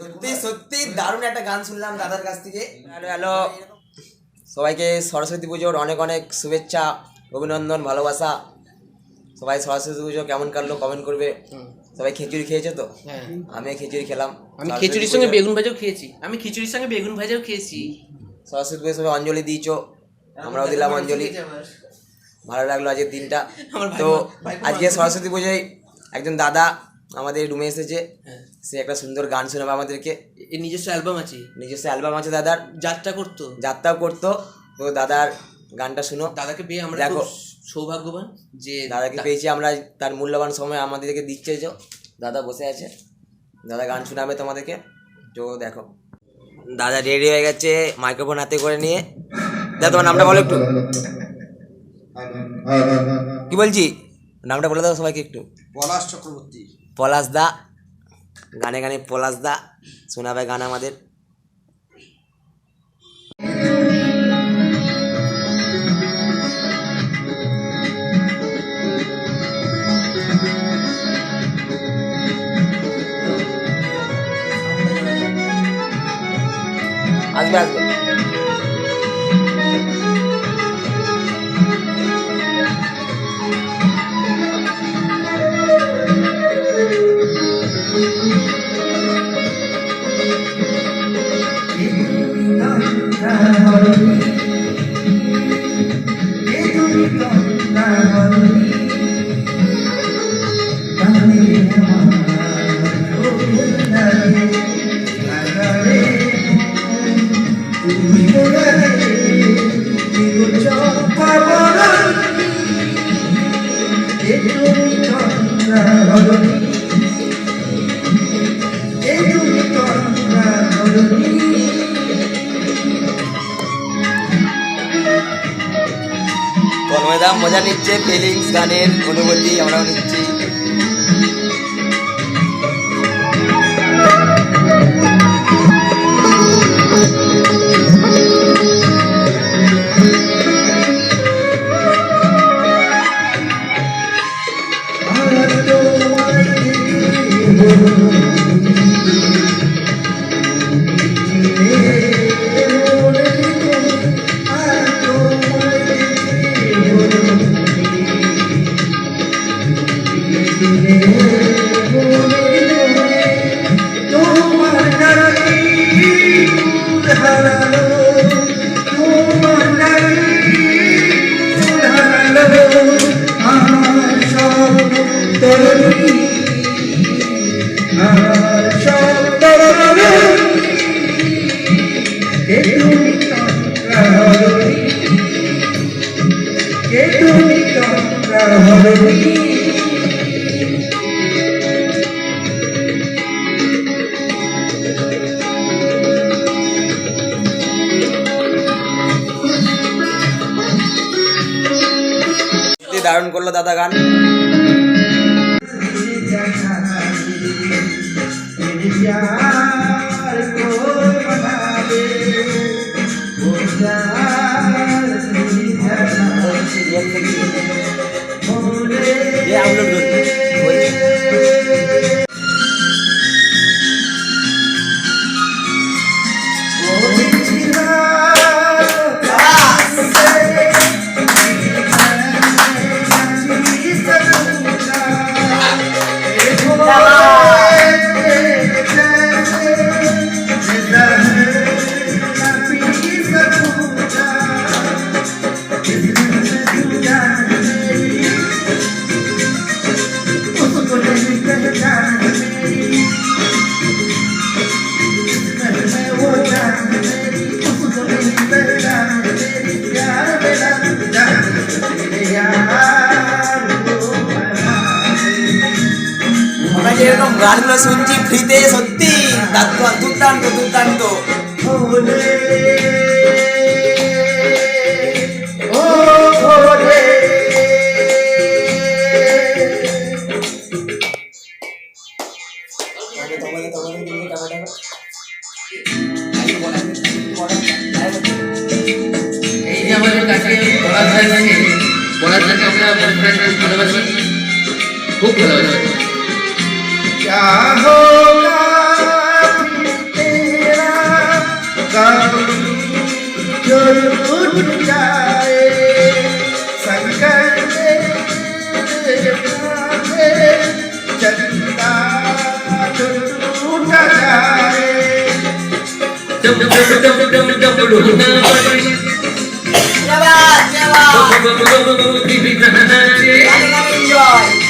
সত্যি সত্যি দারুণ একটা গান শুনলাম দাদার কাছ থেকে। Hello hello. সবাইকে সরস্বতী পুজোর অনেক অনেক শুভেচ্ছা অভিনন্দন ভালোবাসা। সবাই সরস্বতী পুজো কেমন কাটলো কমেন্ট করবে। সবাই খিচুড়ি খেয়েছে তো? হ্যাঁ। আমি খিচুড়ি খেলাম। আমি খিচুড়ির সঙ্গে বেগুন ভাজাও খেয়েছি। আমি খিচুড়ির সঙ্গে বেগুন ভাজাও খেয়েছি। সরস্বতী পুজো সবাই অঞ্জলি দিয়েছ। আমরাও দিলাম অঞ্জলি। ভালো লাগল আজকের দিনটা। আমার তো আজকে সরস্বতী পুজোয় একজন দাদা আমাদের রুমে এসেছে। হ্যাঁ। সে একটা সুন্দর গান শোনাবে আমাদেরকে। এর নিজস্ব অ্যালবাম আছে? নিজস্ব অ্যালবাম আছে দাদার। যাত্রা করতো? যাত্রাও করতো। তো দাদার গানটা শুনো। দাদাকে পেয়ে আমরা দেখো। সৌভাগ্যবান যে দাদাকে পেয়েছি আমরা তার মূল্যবান সময় আমাদেরকে দিচ্ছে যে দাদা বসে আছে। দাদা গান শোনাবে তোমাদেরকে। তো দেখো। দাদা রেডি হয়ে গেছে মাইক্রোফোন হাতে করে নিয়ে। দাদা তোমার নামটা বলো একটু। কি বলছি? নামটা বলে দাও সবাইকে একটু। পলাশ চক্রবর্তী। পলাশ দা গানে গানে পলাশ দা শোনাবে গান আমাদের। আসবে আসবে। তন্ময়দা মজা নিচ্ছে ফিলিংস গানের অনুভূতি আমরাও নিচ্ছি। সত্যি দারুণ করল দাদা গান। ये গানগুলো শুনছি ফ্রিতে, সত্যি? দুর্দান্ত দুর্দান্ত। এই যে আমাদের কাছে পলাশ ভাইকে আমরা খুব ভালোবাসি। क्या होगा तेरा गम उठ जाए संकट चंदा टूट जाए डम डम डम डम डम रोना पड़े जवाब जवाब बब बब बब बब बब बब बब बब बब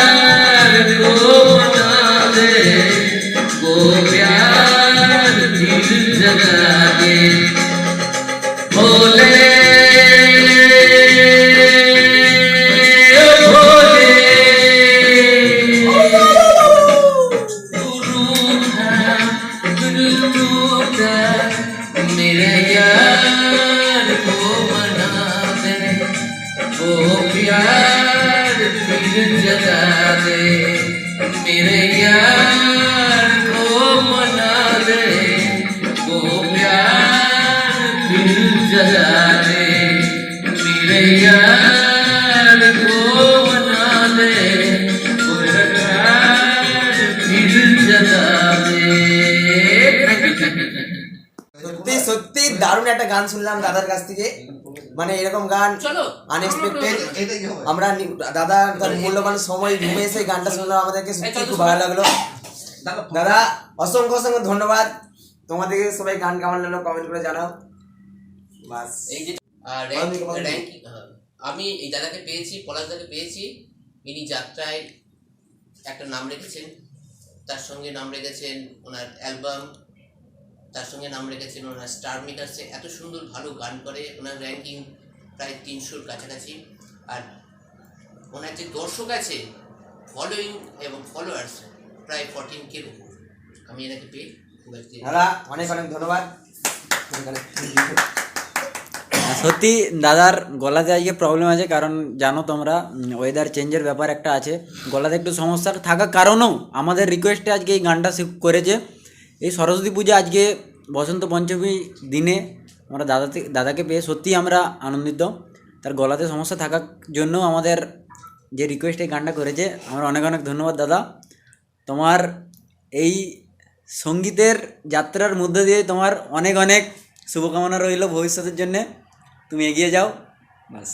दिल जगा दे मेरे यार को मना दे वो प्यार दिल जगा दे मेरे यार को मना दे वो प्यार दिल जगा दे Thank you, thank you, thank you. সত্যি সত্যি দারুণ একটা গান শুনলাম দাদার কাছ থেকে মানে এরকম গান আনএক্সপেক্টেড আমরা দাদা তার মূল্যবান সময় ঘুমে এসে গানটা শুনলাম। আমাদেরকে সত্যি খুব ভালো লাগল। দাদা অসংখ্য অসংখ্য ধন্যবাদ। তোমাদেরকে সবাই গান কেমন লাগল কমেন্ট করে জানাও। বাস। দিকে, দিকে। আমি এই দাদাকে পেয়েছি পলাশদাকে পেয়েছি। ইনি যাত্রায় একটা নাম রেখেছেন। তার সঙ্গে নাম রেখেছেন ওনার অ্যালবাম তার সঙ্গে নাম রেখেছেন ওনার স্টার মেকার্সে এত সুন্দর ভালো গান করে ওনার র্যাঙ্কিং প্রায় তিনশোর কাছাকাছি। আর ওনার যে দর্শক আছে ফলোয়িং এবং ফলোয়ার্স প্রায় ফর্টিন কের উপর। আমি এনাকে পেয়ে খুব একটি দাদা অনেক অনেক ধন্যবাদ। সত্যি দাদার গলাতে আজকে প্রবলেম আছে কারণ জানো তোমরা ওয়েদার চেঞ্জের ব্যাপার একটা আছে। গলাতে একটু সমস্যা থাকার কারণেও আমাদের রিকোয়েস্টে আজকে এই গানটা সে করেছে। এই সরস্বতী পূজা আজকে বসন্ত পঞ্চমী দিনে আমরা দাদাতে, দাদাকে পেয়ে সত্যিই আমরা আনন্দিত। তার গলাতে সমস্যা থাকার জন্য আমাদের যে রিকোয়েস্ট এই গানটা করেছে, আমরা অনেক অনেক ধন্যবাদ দাদা। তোমার এই সঙ্গীতের যাত্রার মধ্যে দিয়ে তোমার অনেক অনেক শুভকামনা রইল ভবিষ্যতের জন্যে। তুমি এগিয়ে যাও। বাস।